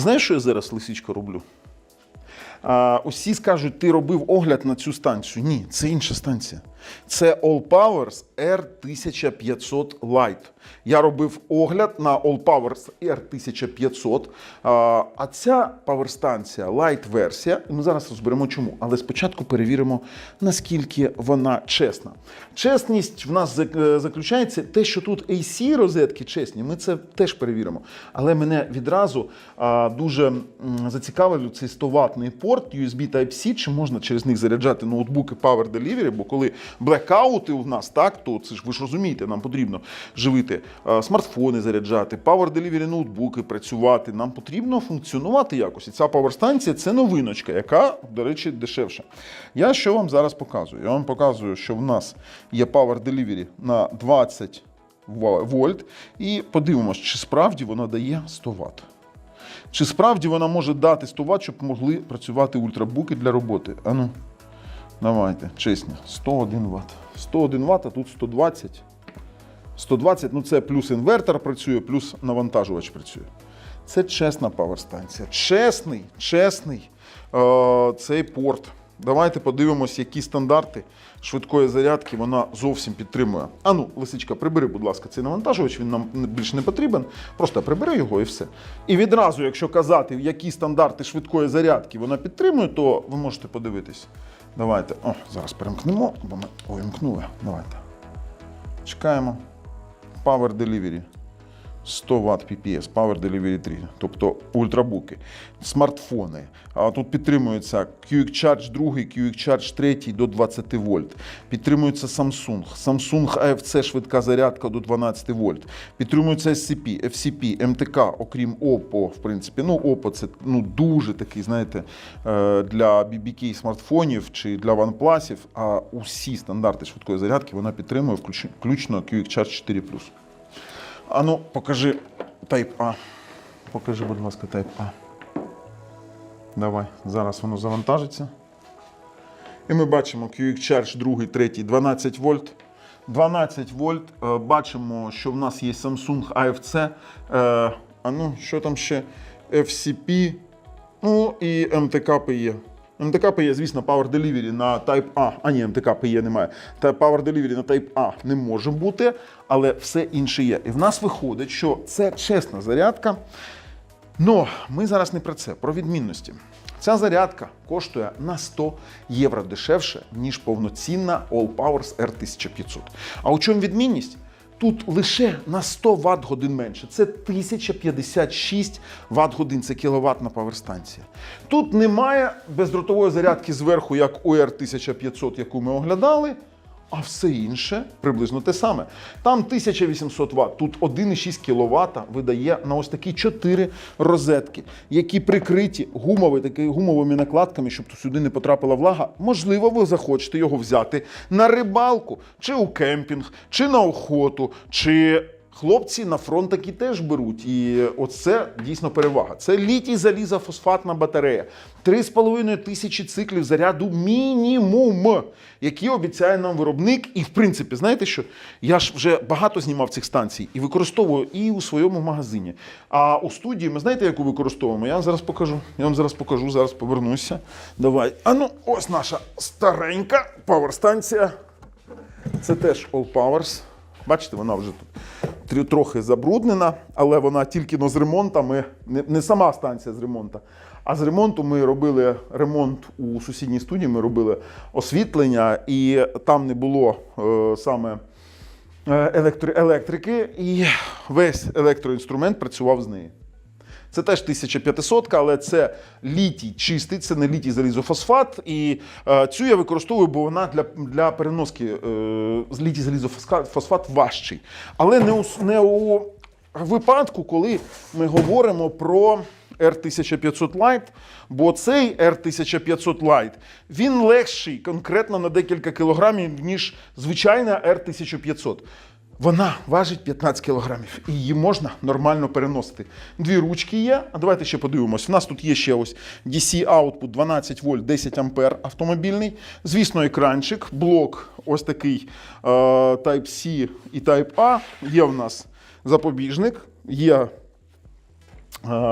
Знаєш, що я зараз лисичко роблю? А, усі скажуть, ти робив огляд на цю станцію. Ні, це інша станція. Це All Powers R1500 Lite. Я робив огляд на All Powers R1500. А, ця паверстанція Light версія. Ми зараз розберемо чому. Але спочатку перевіримо, наскільки вона чесна. Чесність в нас е, заключається те, що тут AC розетки чесні. Ми це теж перевіримо. Але мене відразу дуже зацікавив цей 100 ватний порт USB Type-C, чи можна через них заряджати ноутбуки Power Delivery, бо коли блекаути у нас, так, то це ж ви ж розумієте, нам потрібно живити смартфони заряджати, Power Delivery ноутбуки працювати. Нам потрібно функціонувати якось. І ця Power-станція це новиночка, яка, до речі, дешевша. Я що вам зараз показую? Я вам показую, що в нас є Power Delivery на 20 вольт. І подивимось, чи справді вона дає 100 Вт. Чи справді вона може дати 100 Вт, щоб могли працювати ультрабуки для роботи? Ану, давайте, чесно, 101 Вт. 101 Вт, а тут 120. 120, ну це плюс інвертор працює, плюс навантажувач працює. Це чесна паверстанція. Чесний, чесний е, цей порт. Давайте подивимось, які стандарти швидкої зарядки вона зовсім підтримує. Ану, лисичка, прибери, будь ласка, цей навантажувач, він нам більше не потрібен. Просто прибери його і все. І відразу, якщо казати, які стандарти швидкої зарядки вона підтримує, то ви можете подивитись. Давайте. О, зараз перемкнемо, бо ми увімкнули. Давайте. Чекаємо. Power Delivery. 100 Вт PPS, Power Delivery 3, тобто ультрабуки, смартфони. А тут підтримується QX Charge 2, QX Charge 3 до 20 вольт. Підтримується Samsung, Samsung AFC швидка зарядка до 12 вольт. Підтримується SCP, FCP, MTK, окрім Oppo, в принципі. Ну, Oppo це ну, дуже такий, знаєте, е, для BBK смартфонів чи для OnePlus, а усі стандарти швидкої зарядки вона підтримує, включно QX Charge 4 Ану, покажи Type A. Покажи, будь ласка, Type A. Давай, зараз воно завантажиться. І ми бачимо QX Charge 2, 3, 12 вольт. 12 вольт. Е, Бачимо, що в нас є Samsung AFC. Е, А ну, що там ще? FCP. Ну і МТК PE. МТК PE, звісно, Power Delivery на Type A. А ні, МТК PE немає. Та Power Delivery на Type A не може бути, але все інше є. І в нас виходить, що це чесна зарядка. Ну, ми зараз не про це, про відмінності. Ця зарядка коштує на 100 євро дешевше, ніж повноцінна All Powers R1500. А у чому відмінність? Тут лише на 100 Вт годин менше. Це 1056 Вт годин, це кіловатна поверстанція. Тут немає бездротової зарядки зверху, як у R1500, яку ми оглядали. А все інше приблизно те саме. Там 1800 Вт, тут 1,6 кВт видає на ось такі 4 розетки, які прикриті гумові, такі гумовими накладками, щоб сюди не потрапила влага. Можливо, ви захочете його взяти на рибалку, чи у кемпінг, чи на охоту, чи. Хлопці на фронт такі теж беруть, і оце дійсно перевага. Це літій залізофосфатна батарея. 3,5 тисячі циклів заряду мінімум, які обіцяє нам виробник. І в принципі, знаєте що? Я ж вже багато знімав цих станцій і використовую і у своєму магазині. А у студії ми знаєте, яку використовуємо? Я вам зараз покажу. Я вам зараз покажу, зараз повернуся. Давай. А ну, ось наша старенька паверстанція. Це теж All Powers. Бачите, вона вже тут трохи забруднена, але вона тільки но з ремонтами, не, сама станція з ремонту, а з ремонту ми робили ремонт у сусідній студії, ми робили освітлення, і там не було е, саме е, електри, електрики, і весь електроінструмент працював з неї. Це теж 1500, але це літій чистий, це не літій залізофосфат. І е, цю я використовую, бо вона для, для переноски е, літій залізофосфат важчий. Але не у, не у випадку, коли ми говоримо про R1500 Lite, бо цей R1500 Lite, він легший конкретно на декілька кілограмів, ніж звичайна R1500. Вона важить 15 кілограмів і її можна нормально переносити. Дві ручки є. А давайте ще подивимось. У нас тут є ще ось DC output 12 вольт 10 ампер автомобільний. Звісно, екранчик, блок ось такий е, Type-C і Type-A. Є в нас запобіжник, є е,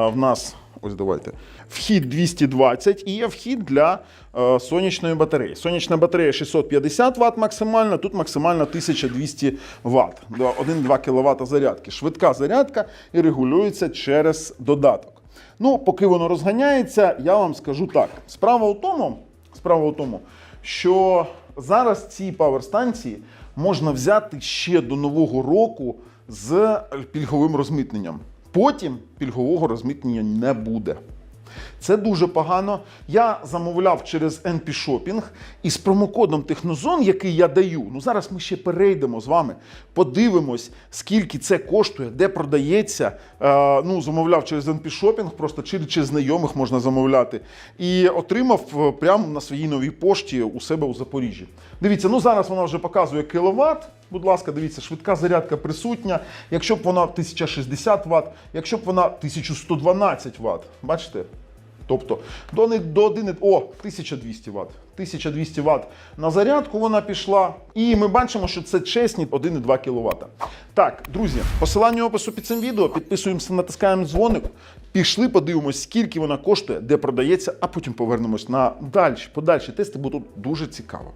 в нас Ось давайте. Вхід 220 і є вхід для е, сонячної батареї. Сонячна батарея 650 Вт максимальна, тут максимально 1200 Вт. 1-2 кВт зарядки. Швидка зарядка і регулюється через додаток. Ну, поки воно розганяється, я вам скажу так. Справа у тому, справа у тому, що зараз ці паверстанції можна взяти ще до нового року з пільговим розмитненням. Потім пільгового розмитнення не буде. Це дуже погано. Я замовляв через NP Shopping і з промокодом Технозон, який я даю. Ну зараз ми ще перейдемо з вами, подивимось, скільки це коштує, де продається. Е, ну, замовляв через NP Shopping, просто через знайомих можна замовляти. І отримав е, прямо на своїй новій пошті у себе у Запоріжжі. Дивіться, ну зараз вона вже показує кіловат. Будь ласка, дивіться, швидка зарядка присутня. Якщо б вона 1060 Вт, якщо б вона 1112 Вт. Бачите? Тобто до до 1, о, 1200 Вт. 1200 Вт на зарядку вона пішла. І ми бачимо, що це чесні 1,2 кВт. Так, друзі, посилання опису під цим відео. Підписуємося, натискаємо дзвоник. Пішли, подивимось, скільки вона коштує, де продається, а потім повернемось на дальші, подальші тести, бо тут дуже цікаво.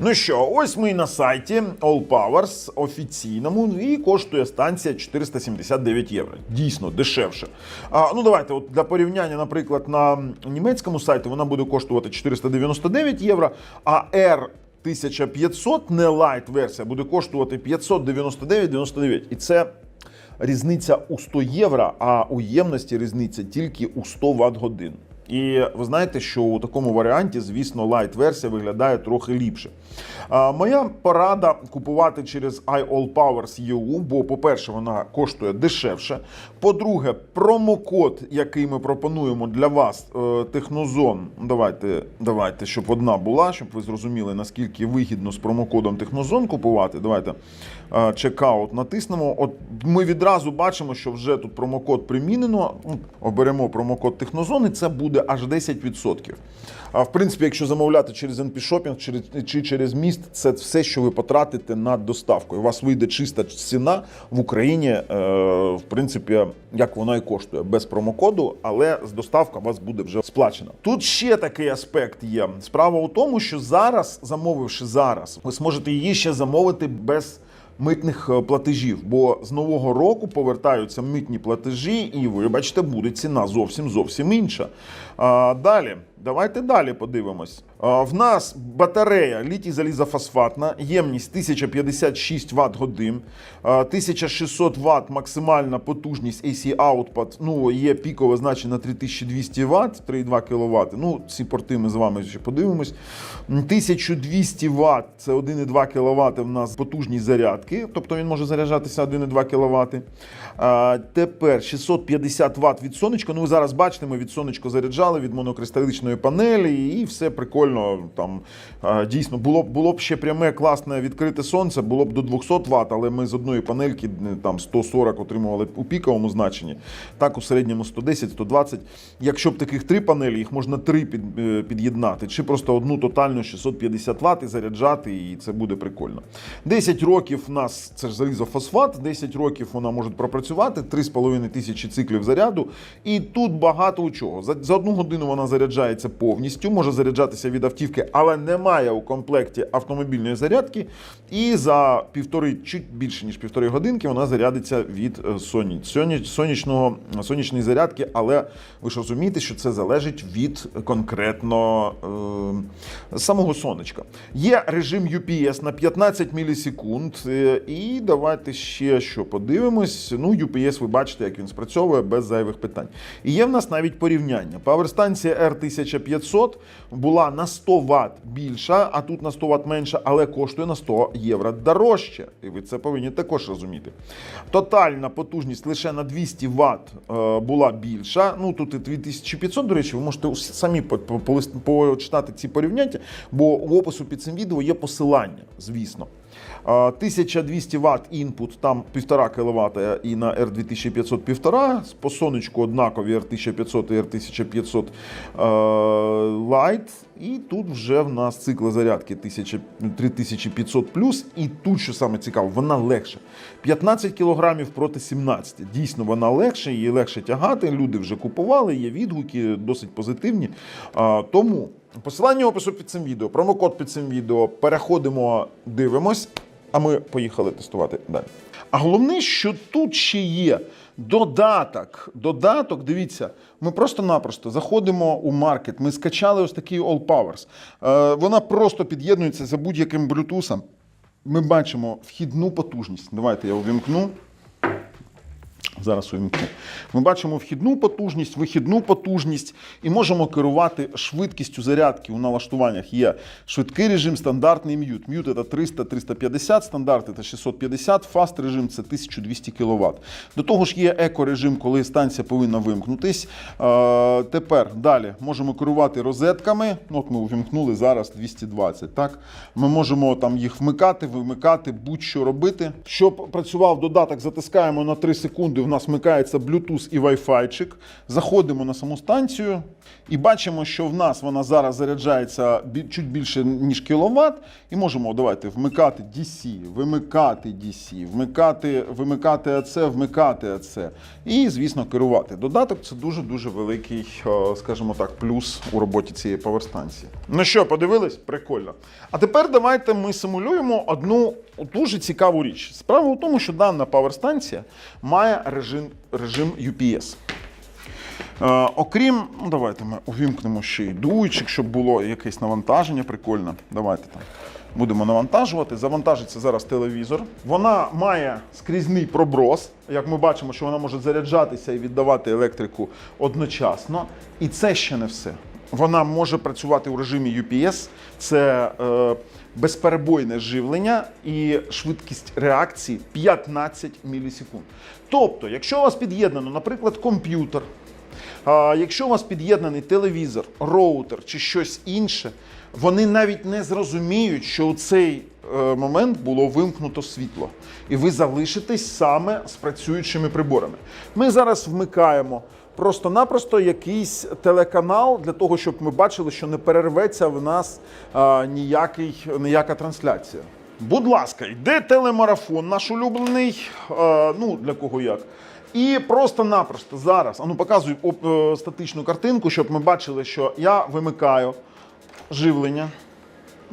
Ну що, ось ми і на сайті All Powers офіційному, і коштує станція 479 євро. Дійсно дешевше. А, ну давайте, от для порівняння, наприклад, на німецькому сайті вона буде коштувати 499 євро, а R 1500, не лайт версія, буде коштувати 599,99. І це різниця у 100 євро, а у ємності різниця тільки у 100 Вт годин. І ви знаєте, що у такому варіанті, звісно, лайт-версія виглядає трохи ліпше. А, моя порада купувати через iAllPowers EU, бо, по-перше, вона коштує дешевше. По-друге, промокод, який ми пропонуємо для вас, е, Технозон. Давайте, давайте, щоб одна була, щоб ви зрозуміли, наскільки вигідно з промокодом Технозон купувати. Давайте е, чекаут натиснемо. От ми відразу бачимо, що вже тут промокод примінено. Оберемо промокод Технозон, і це буде аж 10%. А в принципі, якщо замовляти через NP Shopping через, чи через міст, це все, що ви потратите на доставку. У вас вийде чиста ціна в Україні, е, в принципі, як вона і коштує, без промокоду, але з доставка у вас буде вже сплачена. Тут ще такий аспект є. Справа у тому, що зараз, замовивши зараз, ви зможете її ще замовити без митних е, платежів, бо з нового року повертаються митні платежі, і вибачте, буде ціна зовсім зовсім інша. А, далі. Давайте далі подивимось. В нас батарея літій залізофосфатна, ємність 1056 Вт годин, 1600 Вт максимальна потужність AC output, ну є пікове значення 3200 Вт, 3,2 кВт. Ну, ці порти ми з вами ще подивимось. 1200 Вт це 1,2 кВт в нас потужність зарядки, тобто він може заряджатися 1,2 кВт. Тепер 650 Вт від сонечка. Ну, ви зараз бачите, ми від сонечка заряджали від монокристалічної панелі, і все прикольно. Там дійсно було б було б ще пряме класне відкрите сонце, було б до 200 Вт, але ми з одної панельки там 140 отримували у піковому значенні. Так, у середньому 110-120. Якщо б таких три панелі, їх можна три під, е, під'єднати, чи просто одну тотальну 650 Вт і заряджати, і це буде прикольно. 10 років в нас це ж залізофосфат, 10 років вона може пропрацювати, 3,5 тисячі циклів заряду. І тут багато у чого. За, за одну годину вона заряджається повністю, може заряджатися від автівки, але немає у комплекті автомобільної зарядки. І за півтори, чуть більше ніж півтори годинки, вона зарядиться від е, сонячного, сонячної зарядки. Але ви ж розумієте, що це залежить від конкретно е, самого сонечка. Є режим UPS на 15 мілісекунд. е, І давайте ще що подивимось. Ну, UPS, ви бачите, як він спрацьовує без зайвих питань. І є в нас навіть порівняння. Паверстанція R1500 була на 100 Вт більша, а тут на 100 Вт менша, але коштує на 100 євро дорожче. І ви це повинні також розуміти. Тотальна потужність лише на 200 Вт е, була більша. Ну тут і 2500, до речі, ви можете самі почитати ці порівняння, бо в опису під цим відео є посилання, звісно. Е, 1200 Вт інпут, там 1,5 кВт і на R2500 1,5. По сонечку однакові R1500 і R1500 е, Lite. і тут вже в нас цикл зарядки 1000 3500 і тут, що саме цікаво, вона легша. 15 кілограмів проти 17. Дійсно, вона легша, її легше тягати. Люди вже купували, є відгуки, досить позитивні. Тому посилання опису під цим відео, промокод під цим відео. Переходимо, дивимось, а ми поїхали тестувати далі. А головне, що тут ще є додаток. Додаток, дивіться, ми просто-напросто заходимо у маркет. Ми скачали ось такий All Powers. Е, вона просто під'єднується за будь-яким блютусом. Ми бачимо вхідну потужність. Давайте я увімкну. Зараз увімкну. Ми бачимо вхідну потужність, вихідну потужність і можемо керувати швидкістю зарядки у налаштуваннях. Є швидкий режим, стандартний м'ют. М'ют це 300-350 стандарти це 650, фаст режим це 1200 кВт. До того ж є еко-режим, коли станція повинна вимкнутись. Е, тепер далі можемо керувати розетками. Ну, От ми увімкнули зараз 220. Так? Ми можемо там їх вмикати, вимикати, будь-що робити. Щоб працював додаток, затискаємо на 3 секунди. У нас вмикається Bluetooth і Wi-Fi. Заходимо на саму станцію і бачимо, що в нас вона зараз заряджається чуть більше ніж кіловат. І можемо давайте вмикати DC, вимикати DC, вмикати, вимикати АЦ, вмикати АЦ. І, звісно, керувати. Додаток це дуже дуже великий, скажімо так, плюс у роботі цієї поверстанції. Ну що, подивились? Прикольно. А тепер давайте ми симулюємо одну дуже цікаву річ. Справа в тому, що дана поверстанція має режим, режим UPS. Е, окрім, ну давайте ми увімкнемо ще й дуйчик, щоб було якесь навантаження прикольне. Давайте там будемо навантажувати. Завантажиться зараз телевізор. Вона має скрізний проброс. Як ми бачимо, що вона може заряджатися і віддавати електрику одночасно. І це ще не все. Вона може працювати у режимі UPS. Це е, безперебойне живлення і швидкість реакції 15 мілісекунд. Тобто, якщо у вас під'єднано, наприклад, комп'ютер, а, Якщо у вас під'єднаний телевізор, роутер чи щось інше, вони навіть не зрозуміють, що у цей е, момент було вимкнуто світло, і ви залишитесь саме з працюючими приборами. Ми зараз вмикаємо просто-напросто якийсь телеканал для того, щоб ми бачили, що не перерветься в нас а, ніякий, ніяка трансляція. Будь ласка, йде телемарафон наш улюблений. е, ну, для кого як. І просто-напросто зараз, а ну показуй оп- е, статичну картинку, щоб ми бачили, що я вимикаю живлення.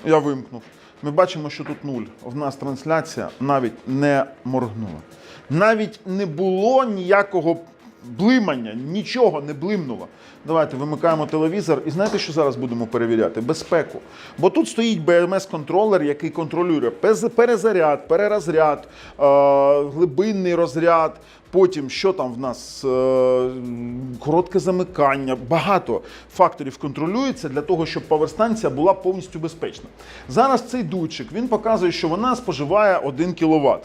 Я вимкнув. Ми бачимо, що тут нуль. В нас трансляція навіть не моргнула. Навіть не було ніякого блимання, нічого не блимнуло. Давайте вимикаємо телевізор і знаєте, що зараз будемо перевіряти? Безпеку. Бо тут стоїть BMS-контролер, який контролює перезаряд, перерозряд, е, глибинний розряд. Потім що там в нас е, коротке замикання, багато факторів контролюється для того, щоб поверстанція була повністю безпечна. Зараз цей датчик він показує, що вона споживає 1 кВт.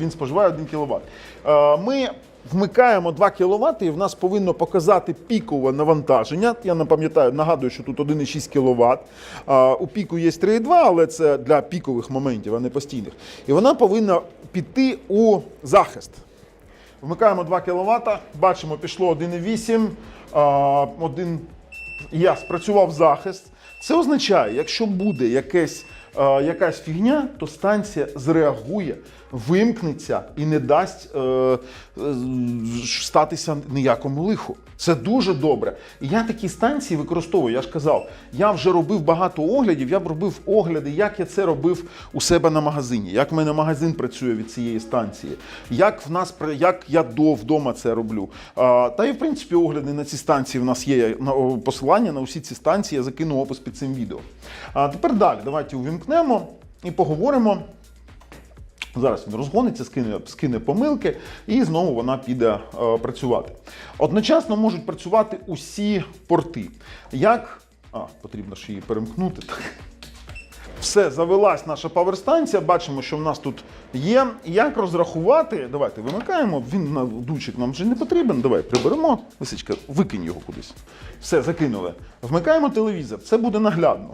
Він споживає 1 кВт. Е, Ми вмикаємо 2 кВт, і в нас повинно показати пікове навантаження. Я не пам'ятаю, нагадую, що тут 1,6 кВт. У піку є 3,2, але це для пікових моментів, а не постійних. І вона повинна піти у захист. Вмикаємо 2 кВт, бачимо, пішло 1,8, а, один я спрацював захист. Це означає, якщо буде якесь, е, якась фігня, то станція зреагує, вимкнеться і не дасть е, е, статися ніякому лиху. Це дуже добре. І я такі станції використовую. Я ж казав, я вже робив багато оглядів. Я б робив огляди, як я це робив у себе на магазині, як в мене магазин працює від цієї станції, як в нас як я до вдома це роблю. А, та і в принципі огляди на ці станції в нас є посилання на усі ці станції. Я закину опис під цим відео. А тепер далі. Давайте увімкнемо і поговоримо. Зараз він розгониться, скине, скине помилки, і знову вона піде е, працювати. Одночасно можуть працювати усі порти. Як. А, потрібно ж її перемкнути. Все, завелась наша паверстанція. Бачимо, що в нас тут є. Як розрахувати? Давайте вимикаємо. Він на дучик нам вже не потрібен. Давай приберемо. Лисичка, викинь його кудись. Все, закинули. Вмикаємо телевізор. Це буде наглядно.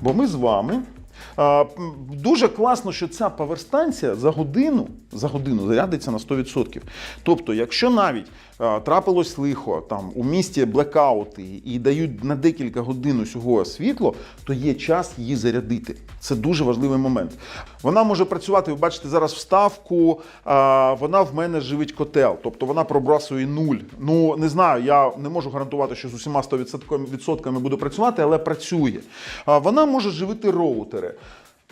Бо ми з вами Дуже класно, що ця поверстанція за годину, за годину зарядиться на 100%. Тобто, якщо навіть трапилось лихо, там у місті блекаути і дають на декілька годин усього світло, то є час її зарядити. Це дуже важливий момент. Вона може працювати, ви бачите зараз вставку, вона в мене живить котел, тобто вона пробрасує нуль. Ну не знаю, я не можу гарантувати, що з усіма 100% відсотками буду працювати, але працює. Вона може живити роутери.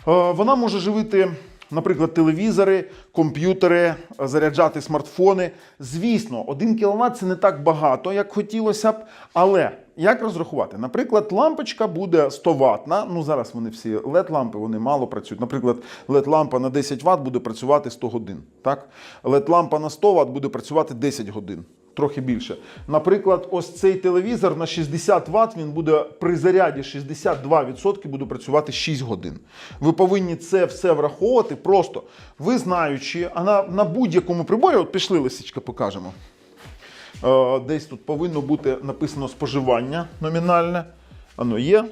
Е, Вона може живити, наприклад, телевізори, комп'ютери, е, заряджати смартфони. Звісно, 1 кВт це не так багато, як хотілося б. Але як розрахувати? Наприклад, лампочка буде 100 ватна. Ну зараз вони всі led лампи вони мало працюють. Наприклад, led лампа на 10 Вт буде працювати 100 годин. Так? led лампа на 100 Вт буде працювати 10 годин. Трохи більше. Наприклад, ось цей телевізор на 60 Вт він буде при заряді 62% буде працювати 6 годин. Ви повинні це все враховувати просто ви знаючи, а на, на будь-якому приборі, от пішли лисичка, покажемо. Е, десь тут повинно бути написано споживання номінальне. Воно є.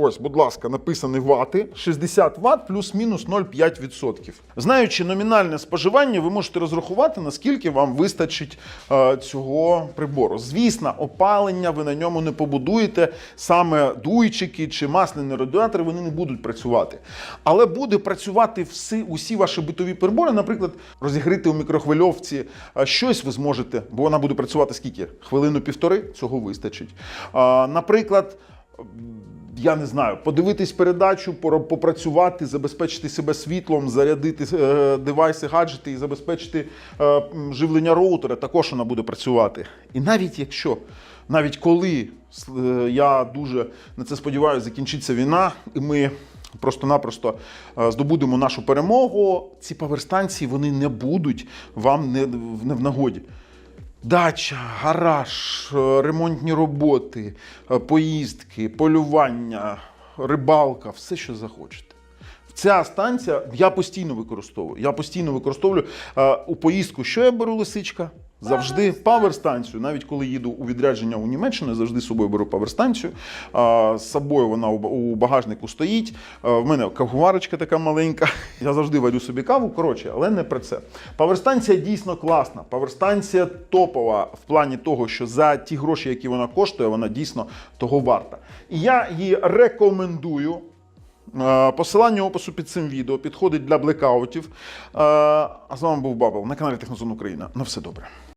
Ось, будь ласка, написані вати 60 Вт плюс-мінус 0,5%. Знаючи номінальне споживання, ви можете розрахувати, наскільки вам вистачить е, цього прибору. Звісно, опалення ви на ньому не побудуєте. Саме дуйчики чи масляні радіатори вони не будуть працювати. Але буде працювати всі, усі ваші битові прибори, наприклад, розігріти у мікрохвильовці е, щось ви зможете, бо вона буде працювати скільки? Хвилину-півтори, цього вистачить. Е, Наприклад, я не знаю, подивитись передачу, попрацювати, забезпечити себе світлом, зарядити е, девайси, гаджети і забезпечити е, живлення роутера, також вона буде працювати. І навіть якщо, навіть коли е, я дуже на це сподіваюся, закінчиться війна, і ми просто-напросто здобудемо нашу перемогу, ці паверстанції вони не будуть вам не, в- не в нагоді. Дача, гараж, е, ремонтні роботи, е, поїздки, полювання, рибалка, все, що захочете. Ця станція я постійно використовую. Я постійно використовую е, у поїздку. Що я беру лисичка? Завжди паверстанцію. Навіть коли їду у відрядження у Німеччину, завжди з собою беру паверстанцію. З собою вона у багажнику стоїть. В мене кавоварочка така маленька. Я завжди варю собі каву. Коротше, але не про це. Паверстанція дійсно класна. Паверстанція топова в плані того, що за ті гроші, які вона коштує, вона дійсно того варта. І я її рекомендую. Посилання опису під цим відео підходить для блекаутів. А з вами був Бабл на каналі Технозон Україна. На все добре.